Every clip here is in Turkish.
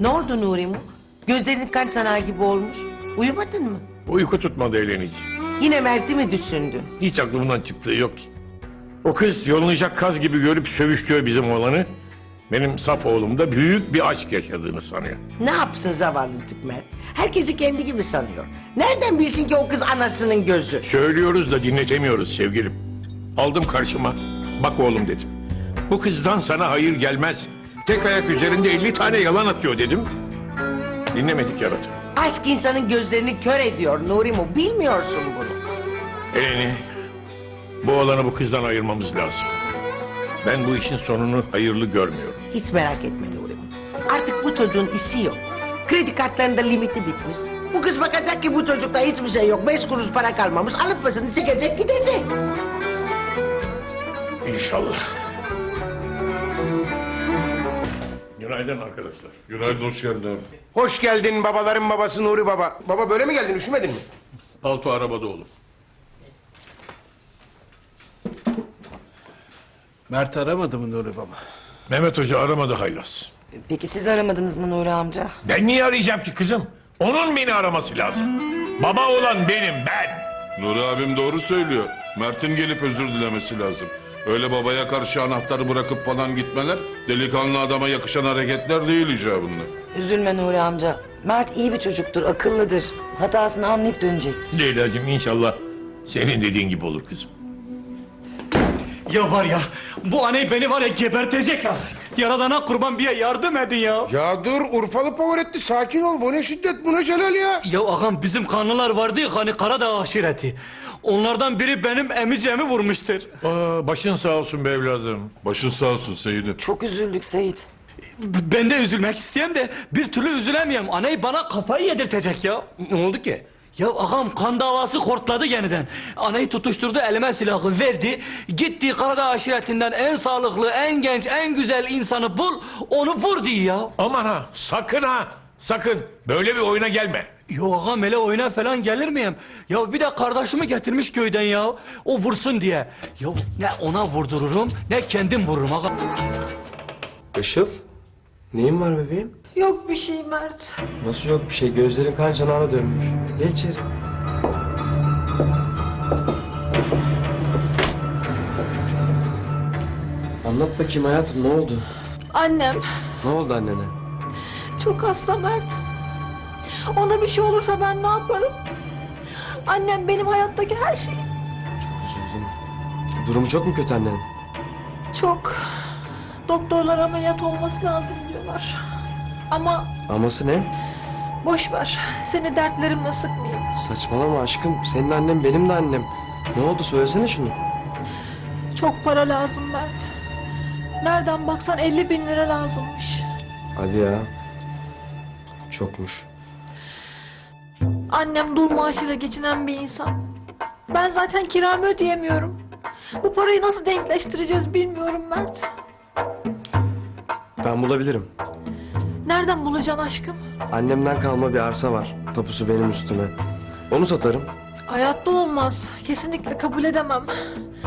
Ne oldu Nuri'm? Gözlerin kan çanağı gibi olmuş. Uyumadın mı? Uyku tutmadı eğlenici. Yine Mert'i mi düşündün? Hiç aklımdan çıktığı yok ki. O kız yolunacak kaz gibi görüp sövüştürüyor bizim oğlanı. Benim saf oğlum da büyük bir aşk yaşadığını sanıyor. Ne yapsın zavallıcık Mert? Herkesi kendi gibi sanıyor. Nereden bilsin ki o kız anasının gözü? Söylüyoruz da dinletemiyoruz sevgilim. Aldım karşıma. Bak oğlum dedim. Bu kızdan sana hayır gelmez. Tek ayak üzerinde 50 tane yalan atıyor dedim. Dinlemedik yaratı. Aşk insanın gözlerini kör ediyor Nuri'm. Bilmiyorsun bunu. Eleni, bu oğlanı bu kızdan ayırmamız lazım. Ben bu işin sonunu hayırlı görmüyorum. Hiç merak etme Nuri'm. Artık bu çocuğun işi yok. Kredi kartlarında limiti bitmiş. Bu kız bakacak ki bu çocukta hiçbir şey yok. Beş kuruş para kalmamış. Alıp başını çekecek gidecek. İnşallah. Günaydın arkadaşlar. Günaydın, hoş geldin abi. Hoş geldin babaların babası Nuri Baba. Baba böyle mi geldin üşümedin mi? Palto arabada oğlum. Mert aramadı mı Nuri Baba? Mehmet Hoca aramadı haylaz. Peki siz aramadınız mı Nuri amca? Ben niye arayacağım ki kızım? Onun beni araması lazım. Baba olan benim ben. Nuri abim doğru söylüyor. Mert'in gelip özür dilemesi lazım. Öyle babaya karşı anahtarı bırakıp falan gitmeler... ...delikanlı adama yakışan hareketler değil icabında. Üzülme Nuri amca. Mert iyi bir çocuktur, akıllıdır. Hatasını anlayıp dönecektir. Leyla'cığım inşallah senin dediğin gibi olur kızım. Ya var ya bu aney beni var ya gebertecek ha. Yaradana kurban bir yardım edin ya. Ya dur Urfalı Pavaretti sakin ol. Bu ne şiddet bu ne celal ya. Ya ağam bizim kanlılar vardı ya hani Karadağ aşireti. Onlardan biri benim emicemi vurmuştur. Aa, başın sağ olsun be evladım. Başın sağ olsun Seyit'im. Çok üzüldük Seyit. B- Ben de üzülmek isteyeyim de bir türlü üzülemiyorum. Aney bana kafayı yedirtecek ya. Ne oldu ki? Ya ağam kan davası hortladı yeniden. Anayı tutuşturdu elime silahı verdi. Gitti Karadağ aşiretinden en sağlıklı, en genç, en güzel insanı bul. Onu vur diye ya. Aman ha sakın ha sakın böyle bir oyuna gelme. Yo ağam hele oyuna falan gelir miyim? Ya bir de kardeşimi getirmiş köyden ya. O vursun diye. Ya ne ona vurdururum ne kendim vururum ağam. Işıl, neyin var bebeğim? Yok bir şey Mert. Nasıl yok bir şey? Gözlerin kan çanağına dönmüş. Gel içeri. Anlat bakayım hayatım ne oldu? Annem Ne oldu annene? çok hasta Mert. Ona bir şey olursa ben ne yaparım? Annem benim hayattaki her şey. Üzüldüm. Durumu çok mu kötü annenin? Çok. Doktorlar ameliyat olması lazım diyorlar. Ama Aması ne? boş ver. Seni dertlerimle sıkmayayım. Saçmalama aşkım. Senin annem benim de annem. Ne oldu söylesene şunu. Çok para lazım Mert. Nereden baksan 50 bin lira lazımmış. Hadi ya. Çokmuş. Annem dul maaşıyla geçinen bir insan. Ben zaten kiramı ödeyemiyorum. Bu parayı nasıl denkleştireceğiz bilmiyorum Mert. Ben bulabilirim. Nereden bulacaksın aşkım? Annemden kalma bir arsa var. Tapusu benim üstüme. Onu satarım. Hayatta olmaz. Kesinlikle kabul edemem.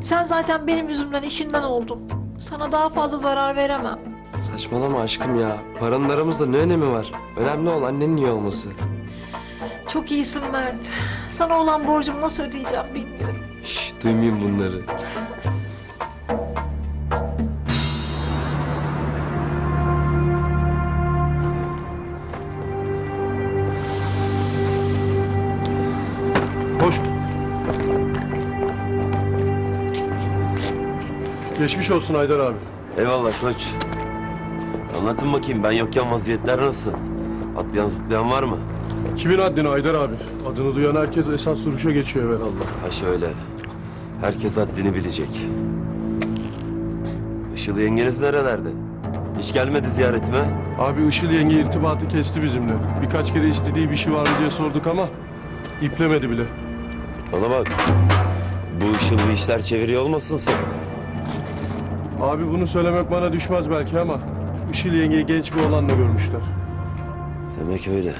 Sen zaten benim yüzümden işinden oldun. Sana daha fazla zarar veremem. Saçmalama aşkım ya. Paranın aramızda ne önemi var? Önemli olan annenin iyi olması. Çok iyisin Mert. Sana olan borcumu nasıl ödeyeceğim bilmiyorum. Şşş duymayayım bunları. Geçmiş olsun Haydar abi. Eyvallah koç. Anlatın bakayım ben yokken vaziyetler nasıl? Atlayan zıplayan var mı? Kimin haddini Haydar abi? Adını duyan herkes esas duruşa geçiyor evvelallah. Ha şöyle. Herkes haddini bilecek. Işıl yengeniz nerelerde? Hiç gelmedi ziyaretime. Abi Işıl yenge irtibatı kesti bizimle. Birkaç kere istediği bir şey var mı diye sorduk ama iplemedi bile. Bana bak. Bu Işıl bir işler çeviriyor olmasın sakın. Abi bunu söylemek bana düşmez belki ama Işıl yengeyi genç bir oğlanla görmüşler. Demek öyle.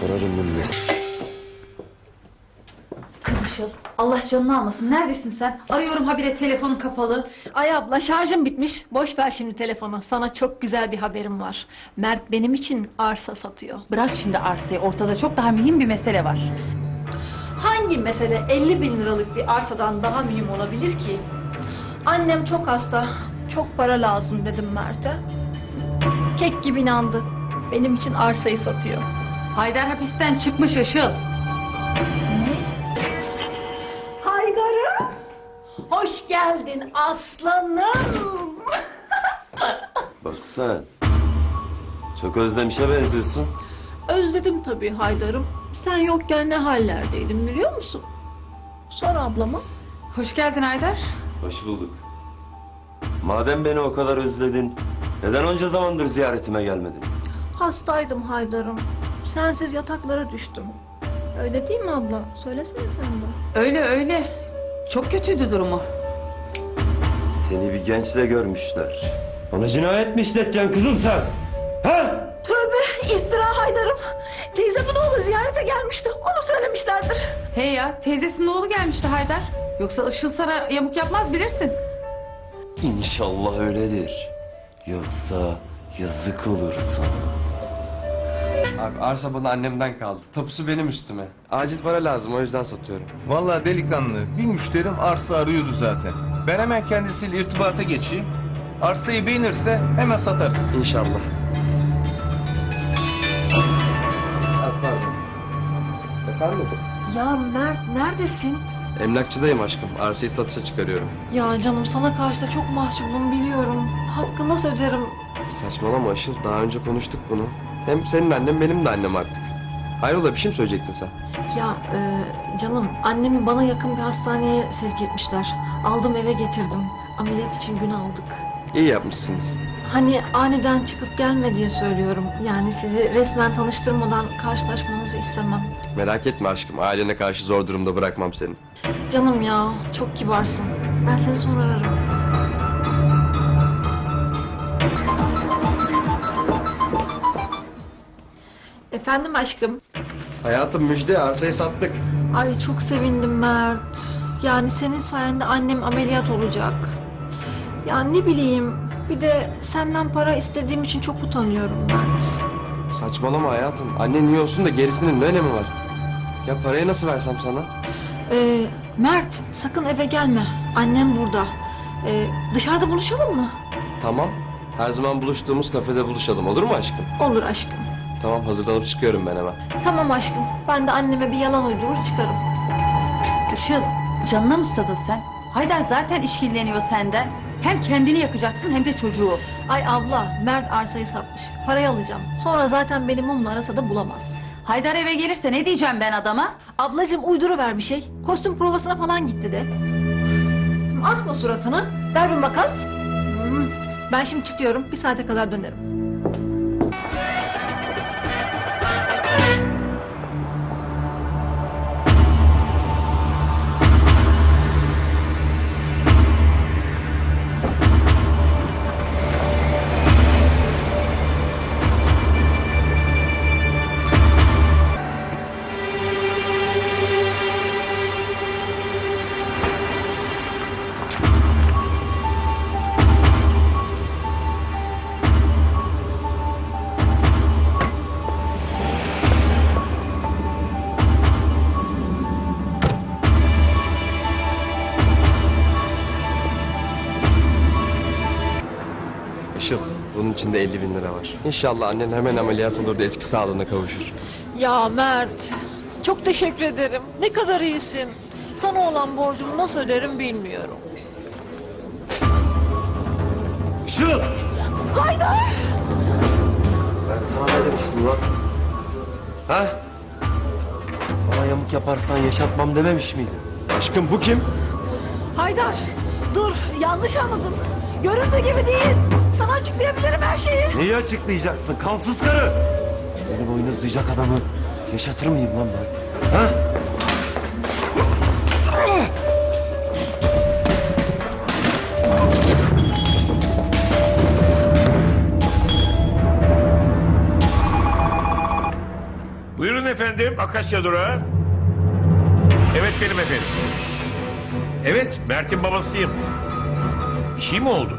Sorarım bunun nesini. Kız Işıl, Allah canını almasın. Neredesin sen? Arıyorum habire telefonun kapalı. Ay abla şarjım bitmiş. Boş ver şimdi telefonu. Sana çok güzel bir haberim var. Mert benim için arsa satıyor. Bırak şimdi arsayı. Ortada çok daha mühim bir mesele var. Hangi mesele 50 bin liralık bir arsadan daha mühim olabilir ki? Annem çok hasta. Çok para lazım dedim Mert'e. Kek gibi inandı. Benim için arsayı satıyor. Haydar hapisten çıkmış Işıl. Haydar'ım. Hoş geldin aslanım. Bak sen. Çok özlemişe benziyorsun. Özledim tabii Haydar'ım. Sen yokken ne hallerdeydin biliyor musun? Sor ablama. Hoş geldin Haydar. Hoş bulduk. Madem beni o kadar özledin, neden onca zamandır ziyaretime gelmedin? Hastaydım Haydar'ım. Sensiz yataklara düştüm. Öyle değil mi abla? Söylesene sen de. Öyle öyle. Çok kötüydü durumu. Seni bir gençle görmüşler. Ona cinayet mi işleteceksin kızım sen? Ha? Tövbe iftira Haydar'ım. Teyzemin oğlu ziyarete gelmişti. Onu söylemişlerdir. Hey ya teyzesinin oğlu gelmişti Haydar. Yoksa Işıl sana yamuk yapmaz bilirsin. İnşallah öyledir. Yoksa yazık olur sana. Abi arsa bana annemden kaldı. Tapusu benim üstüme. Acil para lazım o yüzden satıyorum. Vallahi delikanlı bir müşterim arsa arıyordu zaten. Ben hemen kendisiyle irtibata geçeyim. Arsayı beğenirse hemen satarız. İnşallah. Ha, pardon. Efendim? Ya Mert neredesin? Emlakçıdayım aşkım. Arsayı satışa çıkarıyorum. Ya canım sana karşı da çok mahcubum biliyorum. Hakkı nasıl öderim? Saçmalama Işıl. Daha önce konuştuk bunu. Hem senin annem benim de annem artık. Hayrola bir şey mi söyleyecektin sen? Ya e, canım annemi bana yakın bir hastaneye sevk etmişler. Aldım eve getirdim. Ameliyat için gün aldık. İyi yapmışsınız. Hani aniden çıkıp gelme diye söylüyorum. Yani sizi resmen tanıştırmadan karşılaşmanızı istemem. Merak etme aşkım. Ailene karşı zor durumda bırakmam seni. Canım ya çok kibarsın. Ben seni sonra ararım. Efendim aşkım. Hayatım müjde arsayı sattık. Ay çok sevindim Mert. Yani senin sayende annem ameliyat olacak. Ya ne bileyim bir de senden para istediğim için çok utanıyorum Mert. Saçmalama hayatım. Annen iyi olsun da gerisinin ne önemi var? Ya parayı nasıl versem sana? Ee, Mert sakın eve gelme. Annem burada. Ee, dışarıda buluşalım mı? Tamam. Her zaman buluştuğumuz kafede buluşalım olur mu aşkım? Olur aşkım. Tamam hazırlanıp çıkıyorum ben hemen. Tamam aşkım. Ben de anneme bir yalan uydurur çıkarım. Işıl canına mı susadın sen? Haydar zaten işkilleniyor senden. Hem kendini yakacaksın hem de çocuğu. Ay abla Mert arsayı satmış. Parayı alacağım. Sonra zaten beni mumla arasa da bulamaz. Haydar eve gelirse ne diyeceğim ben adama? Ablacığım uyduruver bir şey. Kostüm provasına falan gitti de. Asma suratını. Ver bir makas. Hmm, Ben şimdi çıkıyorum. Bir saate kadar dönerim. Bunun içinde 50 bin lira var. İnşallah annen hemen ameliyat olur da eski sağlığına kavuşur. Ya Mert. Çok teşekkür ederim. Ne kadar iyisin. Sana olan borcumu nasıl öderim bilmiyorum. Işıl! Haydar! Ben sana ne demiştim lan? Ha? Bana yamuk yaparsan yaşatmam dememiş miydim? Aşkım bu kim? Haydar! Dur yanlış anladın. Göründüğü gibi değil. Sana açıklayabilirim her şeyi. Neyi açıklayacaksın kansız karı? Beni boynuzlayacak adamı yaşatır mıyım lan ben? Ha? Buyurun efendim Akasya Durağı. Evet Evet benim efendim. Evet Mert'in babasıyım. Bir şey mi oldu?